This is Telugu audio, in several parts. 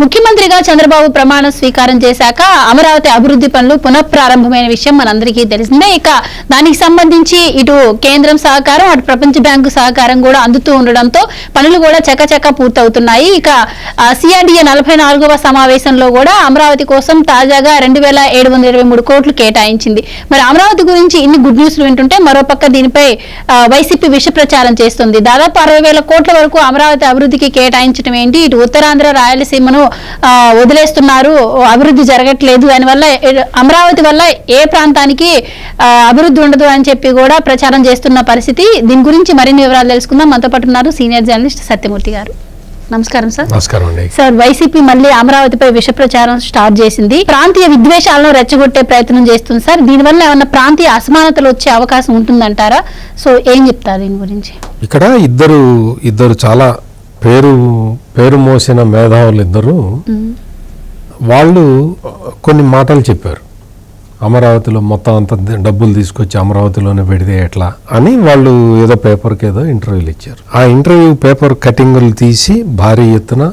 ముఖ్యమంత్రిగా చంద్రబాబు ప్రమాణ స్వీకారం చేశాక అమరావతి అభివృద్ధి పనులు పునఃప్రారంభమైన విషయం మనందరికీ తెలిసిందే. ఇక దానికి సంబంధించి ఇటు కేంద్రం సహకారం అటు ప్రపంచ బ్యాంకు సహకారం కూడా అందుతూ ఉండడంతో పనులు కూడా చకచక పూర్తవుతున్నాయి. ఇక సిఆర్డీఏ నలభై నాలుగవ సమావేశంలో కూడా అమరావతి కోసం తాజాగా రెండు వేల ఏడు వందల ఇరవై మూడు కోట్లు కేటాయించింది. మరి అమరావతి గురించి ఇన్ని గుడ్ న్యూస్లు వింటుంటే మరోపక్క దీనిపై వైసీపీ విష ప్రచారం చేస్తుంది. దాదాపు అరవై వేల కోట్ల వరకు అమరావతి అభివృద్ధికి కేటాయించడం ఏంటి? ఇటు ఉత్తరాంధ్ర రాయలసీమను వదిలేస్తున్నారు అభివృద్ధి జరగట్లేదు దానివల్ల అమరావతి వల్ల ఏ ప్రాంతానికి అభివృద్ధి ఉండదు అని చెప్పి కూడా ప్రచారం చేస్తున్న పరిస్థితి. దీని గురించి మరిన్ని వివరాలు తెలుసుకుందాం. మనతో పాటు ఉన్నారు సీనియర్ జర్నలిస్ట్ సత్యమూర్తి గారు. నమస్కారం సార్. నమస్కారం అండి. సార్ వైసీపీ మళ్ళీ అమరావతిపై విష ప్రచారం స్టార్ట్ చేసింది. ప్రాంతీయ విద్వేషాలను రెచ్చగొట్టే ప్రయత్నం చేస్తుంది సార్. దీనివల్ల ఏమన్నా ప్రాంతీయ అసమానతలు వచ్చే అవకాశం ఉంటుందంటారా? సో ఏం చెప్తారు దీని గురించి? ఇక్కడ ఇద్దరు ఇద్దరు చాలా పేరు పేరు మోసిన మేధావులు ఇద్దరు వాళ్ళు కొన్ని మాటలు చెప్పారు. అమరావతిలో మొత్తం అంత డబ్బులు తీసుకొచ్చి అమరావతిలోనే పెడితే ఎట్లా అని వాళ్ళు ఏదో పేపర్కి ఏదో ఇంటర్వ్యూలు ఇచ్చారు. ఆ ఇంటర్వ్యూ పేపర్ కటింగులు తీసి భారీ ఎత్తున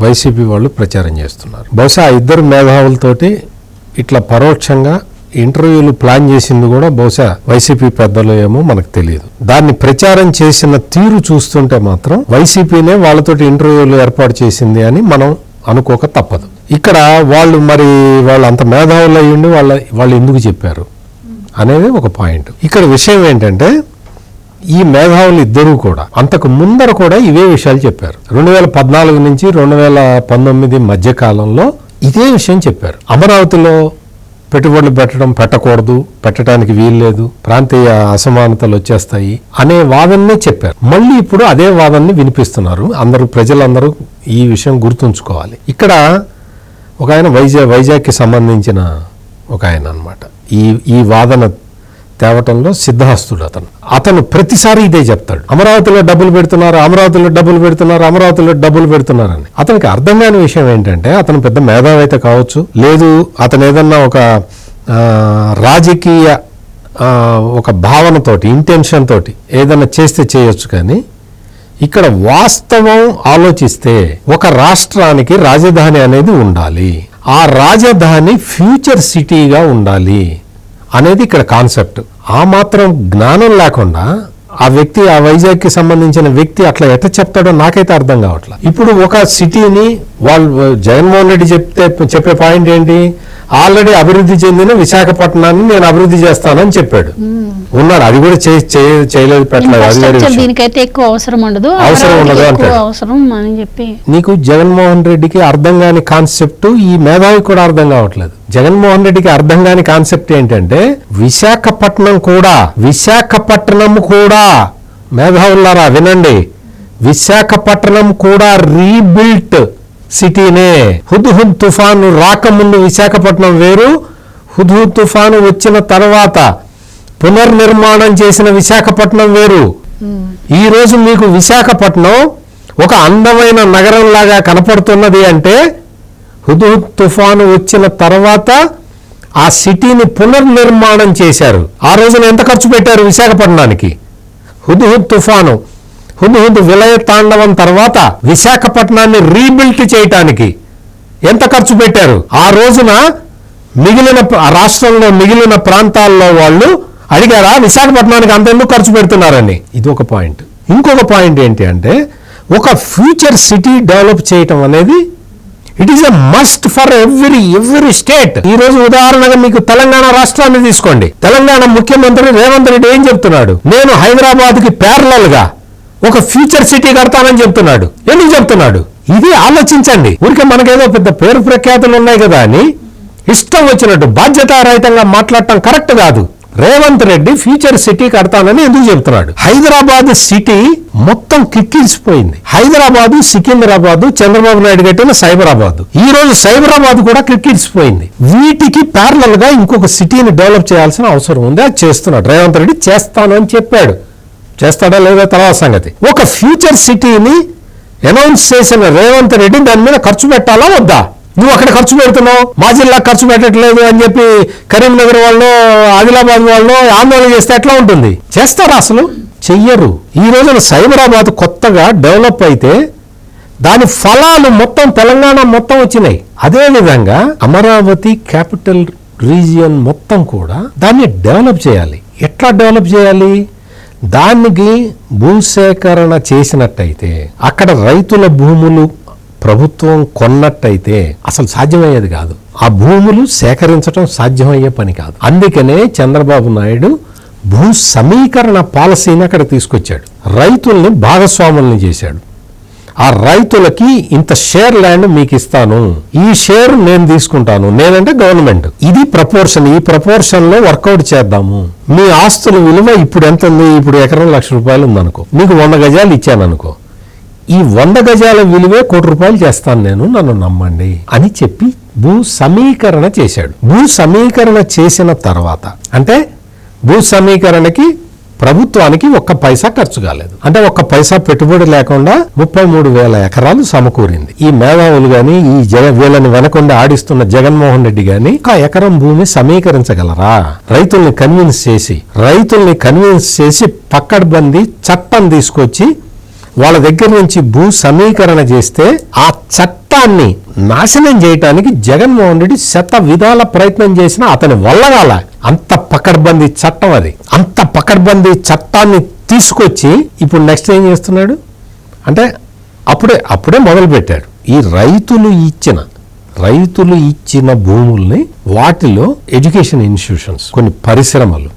వైసీపీ వాళ్ళు ప్రచారం చేస్తున్నారు. బహుశా ఇద్దరు మేధావులతోటి ఇట్లా పరోక్షంగా ఇంటర్వ్యూలు ప్లాన్ చేసింది కూడా బహుశా వైసీపీ పెద్దలు ఏమో మనకు తెలియదు. దాన్ని ప్రచారం చేసిన తీరు చూస్తుంటే మాత్రం వైసీపీనే వాళ్ళతోటి ఇంటర్వ్యూలు ఏర్పాటు చేసింది అని మనం అనుకోక తప్పదు. ఇక్కడ వాళ్ళు మరి వాళ్ళు అంత మేధావులు అయ్యుండి వాళ్ళ వాళ్ళు ఎందుకు చెప్పారు అనేది ఒక పాయింట్. ఇక్కడ విషయం ఏంటంటే ఈ మేధావులు ఇద్దరూ కూడా అంతకు ముందర కూడా ఇవే విషయాలు చెప్పారు. రెండు వేల పద్నాలుగు నుంచి రెండు వేల పంతొమ్మిది మధ్య కాలంలో ఇదే విషయం చెప్పారు. అమరావతిలో పెట్టుబడులు పెట్టడం పెట్టకూడదు పెట్టడానికి వీల్లేదు ప్రాంతీయ అసమానతలు వచ్చేస్తాయి అనే వాదననే చెప్పారు. మళ్ళీ ఇప్పుడు అదే వాదనని వినిపిస్తున్నారు. అందరూ ప్రజలందరూ ఈ విషయం గుర్తుంచుకోవాలి. ఇక్కడ ఒక ఆయన వైజాగ్ వైజాగ్కి సంబంధించిన ఒక ఆయన అనమాట ఈ ఈ వాదన తేవటంలో సిద్ధహస్తుడు అతను. అతను ప్రతిసారి ఇదే చెప్తాడు. అమరావతిలో డబ్బులు పెడుతున్నారు అమరావతిలో డబ్బులు పెడుతున్నారు అమరావతిలో డబ్బులు పెడుతున్నారని. అతనికి అర్థం కాని విషయం ఏంటంటే అతను పెద్ద మేధావి అయితే కావచ్చు లేదు అతను ఏదన్నా ఒక రాజకీయ ఒక భావనతోటి ఇంటెన్షన్ తోటి ఏదైనా చేస్తే చేయొచ్చు కానీ ఇక్కడ వాస్తవం ఆలోచిస్తే ఒక రాష్ట్రానికి రాజధాని అనేది ఉండాలి. ఆ రాజధాని ఫ్యూచర్ సిటీగా ఉండాలి. అనేది ఇక్కడ కాన్సెప్ట్. ఆ మాత్రం జ్ఞానం లేకుండా ఆ వ్యక్తి ఆ వైజాగ్కి సంబంధించిన వ్యక్తి అట్లా ఎట్ట చెప్తాడో నాకైతే అర్థం కావట్లేదు ఇప్పుడు ఒక సిటీని వాళ్ళు జగన్మోహన్ రెడ్డి చెప్తే చెప్పే పాయింట్ ఏంటి? ఆల్రెడీ అభివృద్ధి చెందిన విశాఖపట్నాన్ని నేను అభివృద్ధి చేస్తానని చెప్పాడు. ఉన్నాడు. అది కూడా చేయ- చేయ- చేయలేదు పెట్టలేదు. దీనికైతే ఎక్కువ అవసరం ఉండదు. అవసరం ఉండదు. అవసరం అని చెప్పి. నీకు జగన్మోహన్ రెడ్డికి అర్థం కాని కాన్సెప్ట్ ఈ మేధావి కూడా అర్థం కావట్లేదు. జగన్మోహన్ రెడ్డికి అర్థం కాని కాన్సెప్ట్ ఏంటంటే విశాఖపట్నం కూడా విశాఖపట్నం కూడా మేధావులారా వినండి. విశాఖపట్నం కూడా రీబిల్ట్ సిటీనే. హుద్హుద్ తుఫాను రాకముందు విశాఖపట్నం వేరు. హుద్హుద్ తుఫాను వచ్చిన తర్వాత పునర్నిర్మాణం చేసిన విశాఖపట్నం వేరు. ఈ రోజు మీకు విశాఖపట్నం ఒక అందమైన నగరంలాగా కనపడుతున్నది అంటే హుద్హుద్ తుఫాను వచ్చిన తర్వాత ఆ సిటీని పునర్నిర్మాణం చేశారు. ఆ రోజున ఎంత ఖర్చు పెట్టారు విశాఖపట్నానికి? హుద్హుద్ తుఫాను. హుద్హుద్ విలయ తాండవం తర్వాత విశాఖపట్నాన్ని రీబిల్ట్ చేయటానికి ఎంత ఖర్చు పెట్టారు? ఆ రోజున మిగిలిన రాష్ట్రంలో మిగిలిన ప్రాంతాల్లో వాళ్ళు అడిగారా విశాఖపట్నానికి అంతెందుకు ఖర్చు పెడుతున్నారని? ఇది ఒక పాయింట్. ఇంకొక పాయింట్ ఏంటి అంటే ఒక ఫ్యూచర్ సిటీ డెవలప్ చేయటం అనేది it is a must for every every state. ఈ రోజు ఉదాహరణగా మీకు తెలంగాణ రాష్ట్రాన్ని తీసుకోండి. తెలంగాణ ముఖ్యమంత్రి రేవంత్ రెడ్డి ఏం చెప్తున్నాడు? నేను హైదరాబాద్కి ప్యారలల్గా ఒక ఫ్యూచర్ సిటీ కడతానని చెప్తున్నాడు. ఎందుకు చెప్తున్నాడు? ఇది ఆలోచించండి. ఊరికే మనకేదో పెద్ద పేరు ప్రఖ్యాతులు ఉన్నాయి కదా అని ఇష్టం వచ్చినట్టు బాధ్యతారహితంగా మాట్లాడటం కరెక్ట్ కాదు. రేవంత్ రెడ్డి ఫ్యూచర్ సిటీ కడతానని ఎందుకు చెప్తున్నాడు? హైదరాబాద్ సిటీ మొత్తం కిక్కిరిసిపోయింది. హైదరాబాద్ సికింద్రాబాద్ చంద్రబాబు నాయుడు కట్టిన సైబరాబాద్. ఈ రోజు సైబరాబాద్ కూడా కిక్కిరిసిపోయింది. వీటికి ప్యారలల్గా ఇంకొక సిటీని డెవలప్ చేయాల్సిన అవసరం ఉంది. అది చేస్తున్నాడు. రేవంత్ రెడ్డి చేస్తాను అని చెప్పాడు. చేస్తాడా లేదా తర్వాత సంగతి. ఒక ఫ్యూచర్ సిటీని అనౌన్స్ చేసిన రేవంత్ రెడ్డి దాని మీద ఖర్చు పెట్టాలా వద్దా? నువ్వు అక్కడ ఖర్చు పెడుతున్నావు. మా జిల్లా ఖర్చు పెట్టట్లేదు అని చెప్పి కరీంనగర్ వాళ్ళు ఆదిలాబాద్ వాళ్ళు ఆందోళన చేస్తే ఎట్లా ఉంటుంది? చేస్తారా అసలు? చెయ్యరు. ఈ రోజున సైబరాబాద్ కొత్తగా డెవలప్ అయితే దాని ఫలాలు మొత్తం తెలంగాణ మొత్తం వచ్చినాయి. అదే విధంగా అమరావతి క్యాపిటల్ రీజియన్ మొత్తం కూడా దాన్ని డెవలప్ చేయాలి. ఎట్లా డెవలప్ చేయాలి? దానికి భూసేకరణ చేసినట్టయితే అక్కడ రైతుల భూములు ప్రభుత్వం కొన్నట్టయితే అసలు సాధ్యమయ్యేది కాదు. ఆ భూములు సేకరించడం సాధ్యమయ్యే పని కాదు. అందుకనే చంద్రబాబు నాయుడు భూ సమీకరణ పాలసీని అక్కడ తీసుకొచ్చాడు. రైతుల్ని భాగస్వాముల్ని చేశాడు. ఆ రైతులకి ఇంత షేర్ ల్యాండ్ మీకు ఇస్తాను ఈ షేర్ నేను తీసుకుంటాను. నేనంటే గవర్నమెంట్. ఇది ప్రపోర్షన్. ఈ ప్రపోర్షన్లో వర్కౌట్ చేద్దాము. మీ ఆస్తుల విలువ ఇప్పుడు ఎంత ఉంది ఇప్పుడు ఎకరం లక్ష రూపాయలు ఉందనుకో. మీకు వంద గజాలు ఇచ్చాను అనుకో ఈ వంద గజాల విలువే కోటి రూపాయలు చేస్తాను నేను. నన్ను నమ్మండి అని చెప్పి భూ సమీకరణ చేశాడు. భూ సమీకరణ చేసిన తర్వాత. అంటే భూ సమీకరణకి ప్రభుత్వానికి ఒక్క పైసా ఖర్చు కాలేదు. అంటే ఒక్క పైసా పెట్టుబడి లేకుండా ముప్పై మూడు వేల ఎకరాలు సమకూరింది. ఈ మేధావులు గాని ఈ జగ వీళ్ళని వెనకుండా ఆడిస్తున్న జగన్మోహన్ రెడ్డి గాని ఒక ఎకరం భూమి సమీకరించగలరా? రైతుల్ని కన్విన్స్ చేసి రైతుల్ని కన్విన్స్ చేసి పక్కడబంది చట్టం తీసుకొచ్చి వాళ్ళ దగ్గర నుంచి భూ సమీకరణ చేస్తే ఆ చట్టాన్ని నాశనం చేయటానికి జగన్మోహన్ రెడ్డి శత విధాల ప్రయత్నం చేసిన అతని వల్ల అంత పకడ్బందీ చట్టం అది. అంత పకడ్బందీ చట్టాన్ని తీసుకొచ్చి ఇప్పుడు నెక్స్ట్ ఏం చేస్తున్నాడు? అంటే అప్పుడే అప్పుడే మొదలుపెట్టాడు. ఈ రైతులు ఇచ్చిన రైతులు ఇచ్చిన భూముల్ని వాటిలో ఎడ్యుకేషన్ ఇన్స్టిట్యూషన్స్ కొన్ని పరిశ్రమలు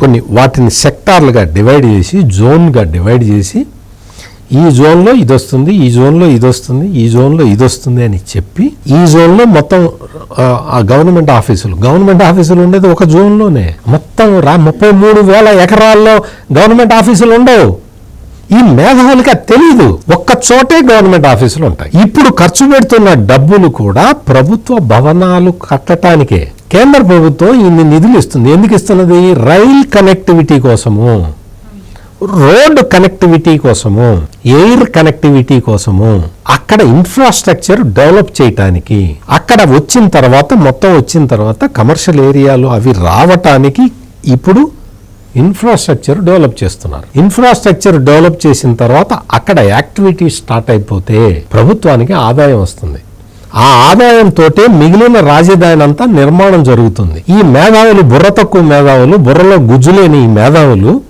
కొన్ని వాటిని సెక్టార్లుగా డివైడ్ చేసి జోన్గా డివైడ్ చేసి ఈ జోన్లో ఇది వస్తుంది ఈ జోన్లో ఇది వస్తుంది ఈ జోన్లో ఇది వస్తుంది అని చెప్పి ఈ జోన్లో మొత్తం ఆ, గవర్నమెంట్ ఆఫీసులు గవర్నమెంట్ ఆఫీసులు ఉండేది ఒక జోన్లోనే. మొత్తం రా ముప్పై మూడు వేల ఎకరాల్లో గవర్నమెంట్ ఆఫీసులు ఉండవు. ఈ మేధావులకి అది తెలియదు ఒక్క చోటే గవర్నమెంట్ ఆఫీసులు ఉంటాయి. ఇప్పుడు ఖర్చు పెడుతున్న డబ్బులు కూడా ప్రభుత్వ భవనాలు కట్టడానికే. కేంద్ర ప్రభుత్వం ఇన్ని నిధులు ఇస్తుంది. ఎందుకు ఇస్తున్నది? రైల్ కనెక్టివిటీ కోసము. రోడ్ కనెక్టివిటీ కోసము ఎయిర్ కనెక్టివిటీ కోసము అక్కడ ఇన్ఫ్రాస్ట్రక్చర్ డెవలప్ చేయటానికి అక్కడ వచ్చిన తర్వాత మొత్తం వచ్చిన తర్వాత కమర్షియల్ ఏరియాలు అవి రావటానికి ఇప్పుడు ఇన్ఫ్రాస్ట్రక్చర్ డెవలప్ చేస్తున్నారు. ఇన్ఫ్రాస్ట్రక్చర్ డెవలప్ చేసిన తర్వాత అక్కడ యాక్టివిటీ స్టార్ట్ అయిపోతే ప్రభుత్వానికి ఆదాయం వస్తుంది. ఆ ఆదాయంతో మిగిలిన రాజధాని అంతా నిర్మాణం జరుగుతుంది. ఈ మేధావులు బుర్ర తక్కువ మేధావులు బుర్రలో గుజ్జులేని ఈ మేధావులు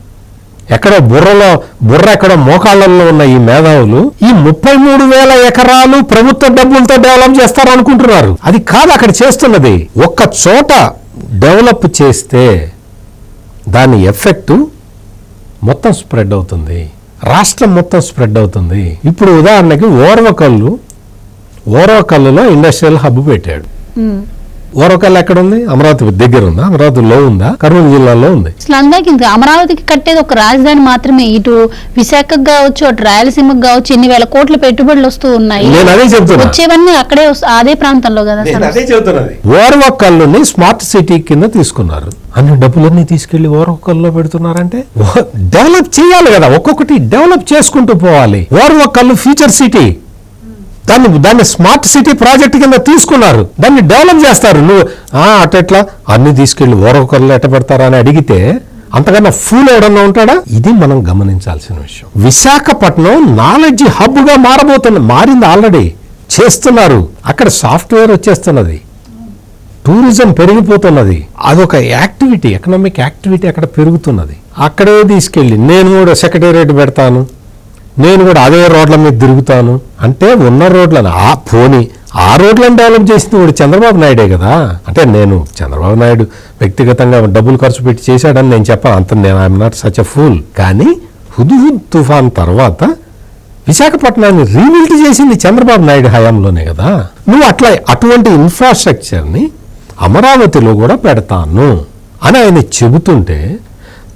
ఎక్కడో బుర్రలో బుర్ర ఎక్కడో మోకాళ్ళల్లో ఉన్న ఈ మేధావులు ఈ ముప్పై మూడు వేల ఎకరాలు ప్రభుత్వ డబ్బులతో డెవలప్ చేస్తారనుకుంటున్నారు. అది కాదు అక్కడ చేస్తున్నది. ఒక్క చోట డెవలప్ చేస్తే దాని ఎఫెక్ట్ మొత్తం స్ప్రెడ్ అవుతుంది. రాష్ట్రం మొత్తం స్ప్రెడ్ అవుతుంది. ఇప్పుడు ఉదాహరణకి ఓర్వకల్లు ఓర్వకల్లులో ఇండస్ట్రియల్ హబ్ పెట్టాడు. ఉమ్. ఓర్వకల్లు ఎక్కడ ఉంది అమరావతి దగ్గర ఉందా అమరావతిలో ఉందా కర్నూలు జిల్లాలో ఉంది. అసలు అందాక ఇంకా అమరావతికి కట్టేది ఒక రాజధాని మాత్రమే. ఇటు విశాఖకు కావచ్చు అటు రాయలసీమకు కావచ్చు ఎన్ని వేల కోట్ల పెట్టుబడులు వస్తూ ఉన్నాయి. నేను అదే చెప్తున్నా. వచ్చేవన్నీ అక్కడే వస్తు- అదే ప్రాంతంలో కదా అసలు. చెబుతున్నది ఓర్వకల్లుని స్మార్ట్ సిటీ కింద తీసుకున్నారు. అన్ని డబ్బులన్నీ తీసుకెళ్ళి ఓర్వకల్లులో పెడుతున్నారంటే? డెవలప్ చేయాలి కదా. ఒక్కొక్కటి డెవలప్ చేసుకుంటూ పోవాలి. Orvakal future city. దాన్ని దాన్ని స్మార్ట్ సిటీ ప్రాజెక్ట్ కింద తీసుకున్నారు. దాన్ని డెవలప్ చేస్తారు. నువ్వు "ఆ, అన్ని తీసుకెళ్ళి ఓర్వకల్లు ఎట్ట పెడతారా? అని అడిగితే అంతకన్నా ఫూల్ ఎవడన్నా ఉంటాడా? ఇది మనం గమనించాల్సిన విషయం. విశాఖపట్నం నాలెడ్జ్ హబ్గా మారబోతుంది మారింది ఆల్రెడీ. చేస్తున్నారు. అక్కడ సాఫ్ట్వేర్ వచ్చేస్తున్నది. టూరిజం పెరిగిపోతున్నది. అదొక యాక్టివిటీ ఎకనామిక్ యాక్టివిటీ అక్కడ పెరుగుతున్నది. అక్కడే తీసుకెళ్ళి నేను కూడా సెక్రటేరియట్ పెడతాను. నేను కూడా అదే రోడ్ల మీద తిరుగుతాను. అంటే ఉన్న రోడ్లను ఆ పోనీ ఆ రోడ్లను డెవలప్ చేసింది కూడా చంద్రబాబు నాయుడే కదా. అంటే నేను చంద్రబాబు నాయుడు వ్యక్తిగతంగా డబ్బులు ఖర్చు పెట్టి చేశాడని నేను చెప్పాను. అంత నేను I'm not such a fool కానీ హుదుహుద్ తుఫాన్ తర్వాత విశాఖపట్నాన్ని రీబిల్డ్ చేసింది చంద్రబాబు నాయుడు హయాంలోనే కదా. నువ్వు అట్లా అటువంటి ఇన్ఫ్రాస్ట్రక్చర్ని అమరావతిలో కూడా పెడతాను అని ఆయన చెబుతుంటే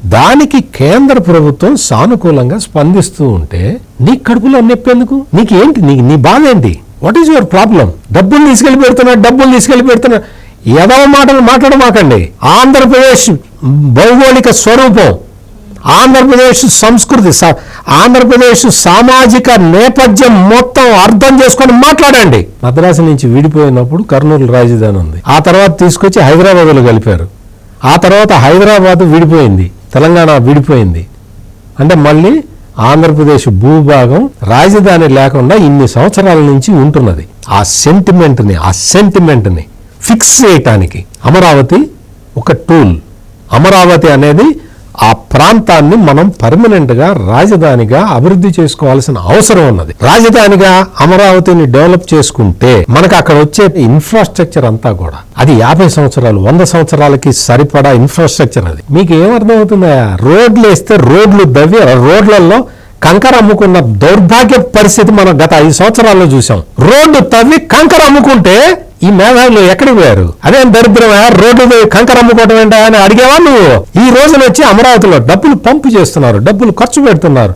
దానికి కేంద్ర ప్రభుత్వం సానుకూలంగా స్పందిస్తూ ఉంటే నీ కడుపులో నొప్పేందుకు? నీకేంటి? నీ నీ బాధ ఏంటి వాట్ ఈస్ యువర్ ప్రాబ్లం డబ్బులు తీసుకెళ్ళి పెడుతున్నా డబ్బులు తీసుకెళ్ళి పెడుతున్నా. ఏదో మాటలు మాట్లాడమాకండి. ఆంధ్రప్రదేశ్ భౌగోళిక స్వరూపం ఆంధ్రప్రదేశ్ సంస్కృతి స- ఆంధ్రప్రదేశ్ సామాజిక నేపథ్యం మొత్తం అర్థం చేసుకొని మాట్లాడండి. మద్రాసు నుంచి విడిపోయినప్పుడు కర్నూలు రాజధాని ఉంది. ఆ తర్వాత తీసుకొచ్చి హైదరాబాద్లో కలిపారు. ఆ తర్వాత హైదరాబాద్ విడిపోయింది. తెలంగాణ విడిపోయింది. అంటే మళ్ళీ ఆంధ్రప్రదేశ్ భూభాగం రాజధాని లేకుండా ఇన్ని సంవత్సరాల నుంచి ఉంటున్నది. ఆ సెంటిమెంట్ని ఆ సెంటిమెంట్ని ఫిక్స్ చేయటానికి అమరావతి ఒక టూల్ అమరావతి అనేది ఆ ప్రాంతాన్ని మనం పర్మనెంట్గా రాజధానిగా అభివృద్ధి చేసుకోవాల్సిన అవసరం ఉన్నది. రాజధానిగా అమరావతిని డెవలప్ చేసుకుంటే మనకు అక్కడ వచ్చే ఇన్ఫ్రాస్ట్రక్చర్ అంతా కూడా అది యాభై సంవత్సరాలు వంద సంవత్సరాలకి సరిపడా ఇన్ఫ్రాస్ట్రక్చర్ అది. మీకు ఏమర్థం అవుతుందా రోడ్లు వేస్తే రోడ్లు దవ్వి రోడ్లలో కంకర అమ్ముకున్న దౌర్భాగ్య పరిస్థితి మనం గత ఐదు సంవత్సరాల్లో చూసాం రోడ్డు తవ్వి కంకర అమ్ముకుంటే ఈ మేధావులు ఎక్కడికి పోయారు? అదేం దరిద్రమా రోడ్డు కంకర అమ్ముకోవటం ఏంటా అని అడిగేవా నువ్వు? ఈ రోజున వచ్చి అమరావతిలో డబ్బులు పంపు చేస్తున్నారు డబ్బులు ఖర్చు పెడుతున్నారు.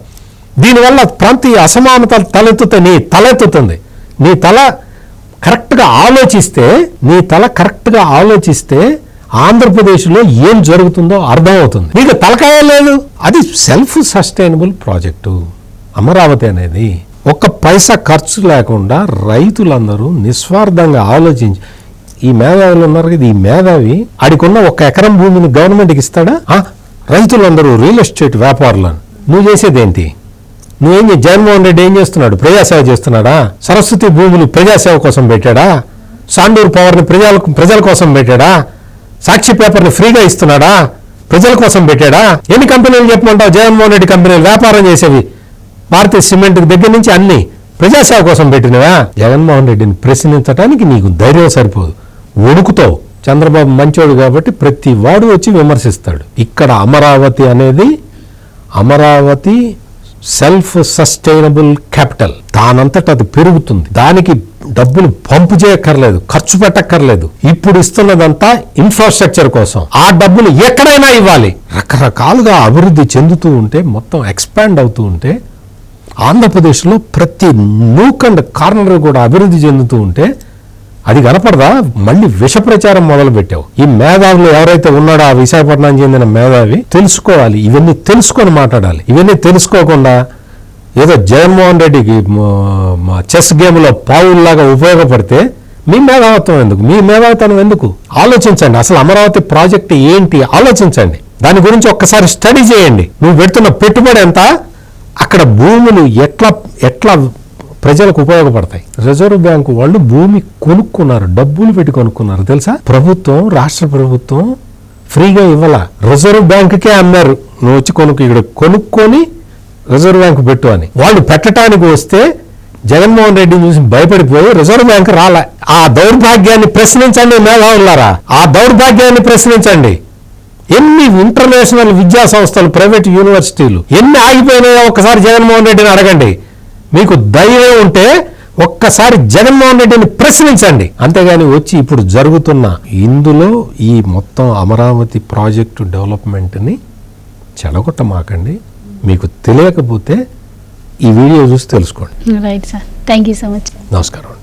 దీనివల్ల ప్రాంతీయ అసమానతలు తలెత్తుతాయి నీ తలెత్తుతుంది నీ తల కరెక్ట్గా ఆలోచిస్తే నీ తల కరెక్ట్గా ఆలోచిస్తే ఆంధ్రప్రదేశ్లో ఏం జరుగుతుందో అర్థమవుతుంది. నీకు తలకాయ లేదు. అది సెల్ఫ్ సస్టైనబుల్ ప్రాజెక్టు. అమరావతి అనేది ఒక్క పైసా ఖర్చు లేకుండా రైతులందరూ నిస్వార్థంగా ఆలోచించి ఈ మేధావులు ఉన్నారు కదా ఈ మేధావి ఆడికున్న ఒక ఎకరం భూమిని గవర్నమెంట్కి ఇస్తాడా? రైతులందరూ రియల్ ఎస్టేట్ వ్యాపారులను. నువ్వు చేసేదేంటి? నువ్వేం జగన్మోహన్ రెడ్డి ఏం చేస్తున్నాడు? ప్రజాసేవ చేస్తున్నాడా? సరస్వతి భూములు ప్రజాసేవ కోసం పెట్టాడా? సాండూరు పవర్ని ప్రజల ప్రజల కోసం పెట్టాడా? సాక్షి పేపర్ని ఫ్రీగా ఇస్తున్నాడా? ప్రజల కోసం పెట్టాడా? ఎన్ని కంపెనీలు చెప్పమంటావు? జగన్మోహన్ రెడ్డి కంపెనీలు వ్యాపారం చేసేవి. భారతీయ సిమెంట్ దగ్గర నుంచి అన్ని ప్రజాసేవ కోసం పెట్టినవా? జగన్మోహన్ రెడ్డిని ప్రశ్నించడానికి నీకు ధైర్యం సరిపోదు. వణుకుతావు చంద్రబాబు మంచోడు కాబట్టి ప్రతి వాడు వచ్చి విమర్శిస్తాడు. ఇక్కడ అమరావతి అనేది అమరావతి సెల్ఫ్ సస్టైనబుల్ క్యాపిటల్. దానంతట అది పెరుగుతుంది. దానికి డబ్బులు పంపు చేయక్కర్లేదు ఖర్చు పెట్టక్కర్లేదు. ఇప్పుడు ఇస్తున్నదంతా ఇన్ఫ్రాస్ట్రక్చర్ కోసం. ఆ డబ్బులు ఎక్కడైనా ఇవ్వాలి. రకరకాలుగా అభివృద్ధి చెందుతూ ఉంటే మొత్తం ఎక్స్పాండ్ అవుతూ ఉంటే ఆంధ్రప్రదేశ్లో ప్రతి నూక్ అండ్ కార్నర్ కూడా అభివృద్ధి చెందుతూ ఉంటే అది కనపడదా? మళ్ళీ విష ప్రచారం మొదలు పెట్టావు ఈ మేధావులు ఎవరైతే ఉన్నాడో ఆ విశాఖపట్నం చెందిన మేధావి తెలుసుకోవాలి. ఇవన్నీ తెలుసుకొని మాట్లాడాలి. ఇవన్నీ తెలుసుకోకుండా ఏదో జగన్మోహన్ రెడ్డికి చెస్ గేమ్లో పావుల్లాగా ఉపయోగపడితే మీ మేధావత్వం ఎందుకు? మీ మేధావితనం ఎందుకు? ఆలోచించండి. అసలు అమరావతి ప్రాజెక్ట్ ఏంటి? ఆలోచించండి. దాని గురించి ఒక్కసారి స్టడీ చేయండి. నువ్వు పెడుతున్న పెట్టుబడి ఎంత? అక్కడ భూములు ఎట్లా ఎట్లా ప్రజలకు ఉపయోగపడతాయి? రిజర్వ్ బ్యాంకు వాళ్ళు భూమి కొనుక్కున్నారు డబ్బులు పెట్టి కొనుక్కున్నారు తెలుసా? ప్రభుత్వం రాష్ట్ర ప్రభుత్వం ఫ్రీగా ఇవ్వాల. రిజర్వ్ బ్యాంకుకే అమ్మారు. నువ్వు వచ్చి కొనుక్కు ఇక్కడ కొనుక్కొని రిజర్వ్ బ్యాంకు పెట్టు అని. వాళ్ళు పెట్టడానికి వస్తే జగన్మోహన్ రెడ్డిని చూసి భయపడిపోయి రిజర్వ్ బ్యాంక్ రాలే. ఆ దౌర్భాగ్యాన్ని ప్రశ్నించండి మేధావులారా. ఆ దౌర్భాగ్యాన్ని ప్రశ్నించండి. ఎన్ని ఇంటర్నేషనల్ విద్యా సంస్థలు ప్రైవేట్ యూనివర్సిటీలు ఎన్ని ఆగిపోయినాయో ఒక్కసారి జగన్మోహన్ రెడ్డిని అడగండి. మీకు ధైర్యం ఉంటే ఒక్కసారి జగన్మోహన్ రెడ్డిని ప్రశ్నించండి. అంతేగాని వచ్చి ఇప్పుడు జరుగుతున్న ఇందులో ఈ మొత్తం అమరావతి ప్రాజెక్టు డెవలప్మెంట్ని చెడగొట్టమాకండి మీకు తెలియకపోతే ఈ వీడియో చూసి తెలుసుకోండి. Right sir thank you so much నమస్కారం